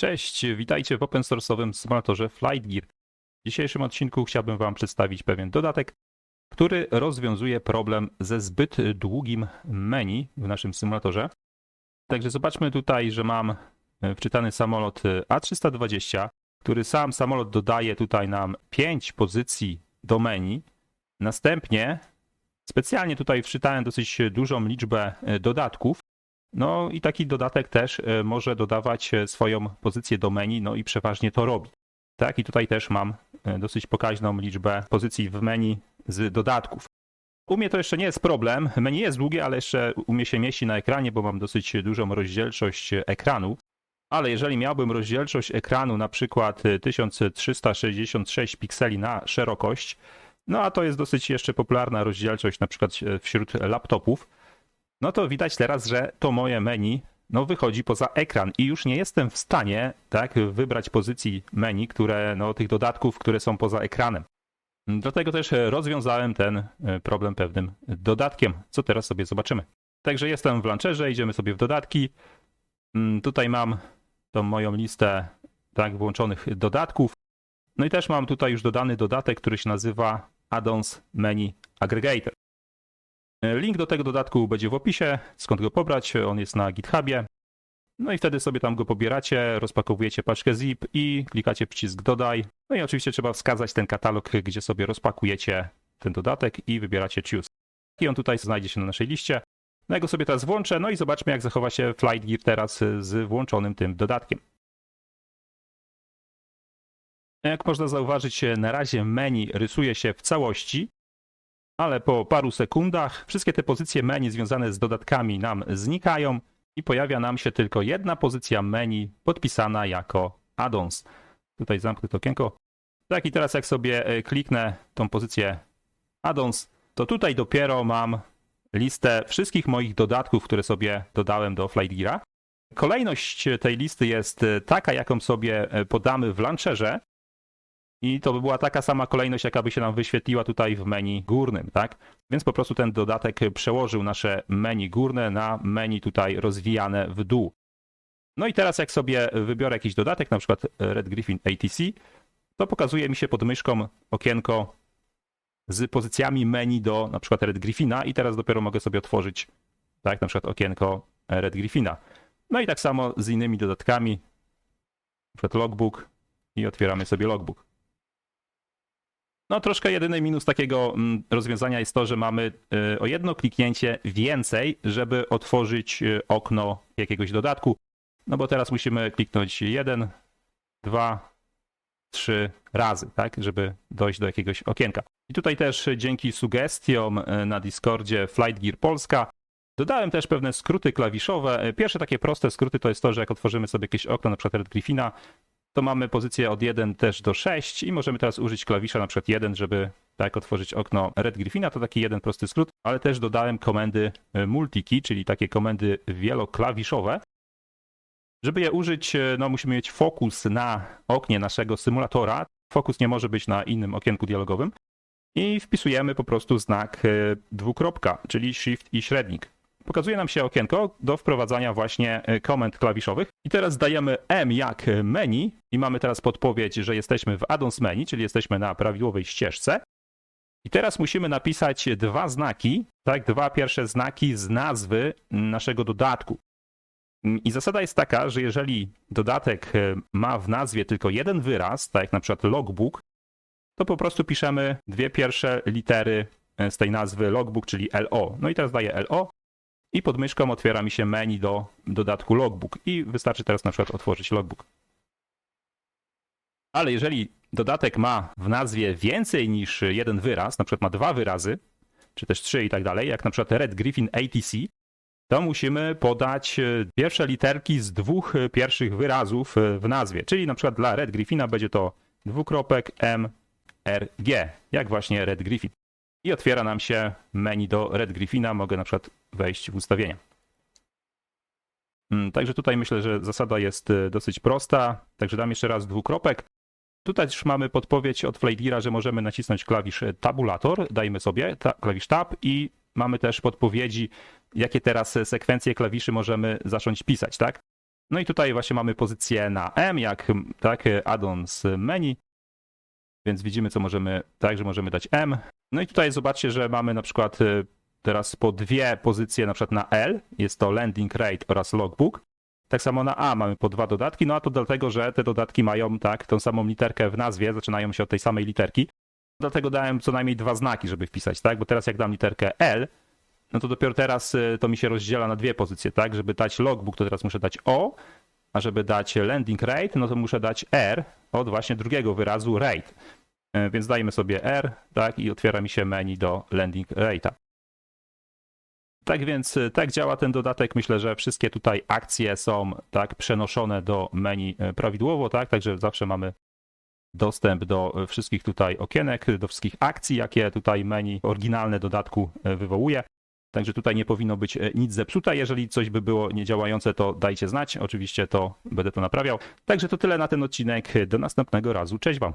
Cześć, witajcie w open source'owym symulatorze FlightGear. W dzisiejszym odcinku chciałbym Wam przedstawić pewien dodatek, który rozwiązuje problem ze zbyt długim menu w naszym symulatorze. Także zobaczmy tutaj, że mam e, wczytany samolot A320, który sam samolot dodaje tutaj nam 5 pozycji do menu. Następnie specjalnie tutaj wczytałem dosyć dużą liczbę e, dodatków, no i taki dodatek też e, może dodawać e, swoją pozycję do menu, no i przeważnie to robi. Tak, i tutaj też mam e, dosyć pokaźną liczbę pozycji w menu z dodatków. U mnie to jeszcze nie jest problem. Menu jest długie, ale jeszcze u mnie się mieści na ekranie, bo mam dosyć dużą rozdzielczość ekranu. Ale jeżeli miałbym rozdzielczość ekranu na przykład 1366 pikseli na szerokość, no a to jest dosyć jeszcze popularna rozdzielczość na przykład wśród laptopów, no to widać teraz, że to moje menu no, wychodzi poza ekran i już nie jestem w stanie tak, wybrać pozycji menu, które, no, tych dodatków, które są poza ekranem. Dlatego też rozwiązałem ten e, problem pewnym dodatkiem, co teraz sobie zobaczymy. Także jestem w launcherze, idziemy sobie w dodatki. Mm, Tutaj mam tą moją listę tak, włączonych dodatków. No i też mam tutaj już dodany dodatek, który się nazywa Addons Menu Aggregator. Link do tego dodatku będzie w opisie, skąd go pobrać, on jest na GitHubie. No i wtedy sobie tam go pobieracie, rozpakowujecie paczkę zip i klikacie przycisk dodaj. No i oczywiście trzeba wskazać ten katalog, gdzie sobie rozpakujecie ten dodatek i wybieracie choose. I on tutaj znajdzie się na naszej liście. No ja go sobie teraz włączę, no i zobaczmy jak zachowa się Flight Gear teraz z włączonym tym dodatkiem. Jak można zauważyć, na razie menu rysuje się w całości, ale po paru sekundach wszystkie te pozycje menu związane z dodatkami nam znikają i pojawia nam się tylko jedna pozycja menu podpisana jako addons. Tutaj zamknę to okienko. Tak i teraz jak sobie e, kliknę tą pozycję addons, to tutaj dopiero mam listę wszystkich moich dodatków, które sobie dodałem do FlightGeara. Kolejność tej listy jest e, taka, jaką sobie e, podamy w launcherze, i to by była taka sama kolejność, jaka by się nam wyświetliła tutaj w menu górnym, tak? Więc po prostu ten dodatek przełożył nasze menu górne na menu tutaj rozwijane w dół. No i teraz jak sobie wybiorę jakiś dodatek, na przykład Red Griffin ATC, to pokazuje mi się pod myszką okienko z pozycjami menu do na przykład Red Griffina i teraz dopiero mogę sobie otworzyć tak, na przykład okienko Red Griffina. No i tak samo z innymi dodatkami, na przykład logbook i otwieramy sobie logbook. No troszkę jedyny minus takiego mm, rozwiązania jest to, że mamy y, o jedno kliknięcie więcej, żeby otworzyć y, okno jakiegoś dodatku. No bo teraz musimy kliknąć jeden, dwa, trzy razy, tak, żeby dojść do jakiegoś okienka. I tutaj też dzięki sugestiom y, na Discordzie Flight Gear Polska dodałem też pewne skróty klawiszowe. Pierwsze takie proste skróty to jest to, że jak otworzymy sobie jakieś okno, na przykład Red Griffina, to mamy pozycję od 1 też do 6 i możemy teraz użyć klawisza na przykład 1, żeby tak otworzyć okno Red Griffina, to taki jeden prosty skrót, ale też dodałem komendy e, multikey, czyli takie komendy wieloklawiszowe. Żeby je użyć, e, no musimy mieć fokus na oknie naszego symulatora. Fokus nie może być na innym okienku dialogowym. I wpisujemy po prostu znak e, dwukropka, czyli shift i średnik pokazuje nam się okienko do wprowadzania właśnie e, komend klawiszowych. I teraz dajemy M jak menu i mamy teraz podpowiedź, że jesteśmy w addons menu, czyli jesteśmy na prawidłowej ścieżce. I teraz musimy napisać dwa znaki, tak, dwa pierwsze znaki z nazwy naszego dodatku. I zasada jest taka, że jeżeli dodatek e, ma w nazwie tylko jeden wyraz, tak jak na przykład logbook, to po prostu piszemy dwie pierwsze litery e, z tej nazwy logbook, czyli LO. No i teraz daję LO i pod myszką otwiera mi się menu do dodatku logbook i wystarczy teraz na przykład otworzyć logbook. Ale jeżeli dodatek ma w nazwie więcej niż jeden wyraz, na przykład ma dwa wyrazy, czy też trzy i tak dalej, jak na przykład Red Griffin ATC, to musimy podać e, pierwsze literki z dwóch pierwszych wyrazów e, w nazwie. Czyli na przykład dla Red Griffina będzie to dwukropek M, R, G, jak właśnie Red Griffin i otwiera nam się menu do Red Griffina. Mogę na przykład wejść w ustawienia. Mm, także tutaj myślę, że zasada jest y, dosyć prosta. Także dam jeszcze raz dwukropek. Tutaj też mamy podpowiedź od Flightira, że możemy nacisnąć klawisz tabulator. Dajmy sobie ta, klawisz tab i mamy też podpowiedzi, jakie teraz sekwencje klawiszy możemy zacząć pisać, tak? No i tutaj właśnie mamy pozycję na M, jak tak, add-on z menu. Więc widzimy, co możemy, tak, że możemy dać M. No i tutaj zobaczcie, że mamy na przykład y, teraz po dwie pozycje na przykład na L, jest to landing rate oraz logbook. Tak samo na A mamy po dwa dodatki, no a to dlatego, że te dodatki mają tak, tą samą literkę w nazwie, zaczynają się od tej samej literki. Dlatego dałem co najmniej dwa znaki, żeby wpisać, tak? Bo teraz jak dam literkę L, no to dopiero teraz y, to mi się rozdziela na dwie pozycje, tak? Żeby dać logbook, to teraz muszę dać O, a żeby dać landing rate, no to muszę dać R od właśnie drugiego wyrazu rate. Y, Więc dajemy sobie R, tak? I otwiera mi się menu do landing rate'a. Tak więc y, tak działa ten dodatek. Myślę, że wszystkie tutaj akcje są tak przenoszone do menu y, prawidłowo, tak? Także zawsze mamy dostęp do wszystkich tutaj okienek, do wszystkich akcji, jakie tutaj menu oryginalne dodatku wywołuje. Także tutaj nie powinno być nic zepsute. Jeżeli coś by było niedziałające, to dajcie znać. Oczywiście to będę to naprawiał. Także to tyle na ten odcinek. Do następnego razu. Cześć Wam.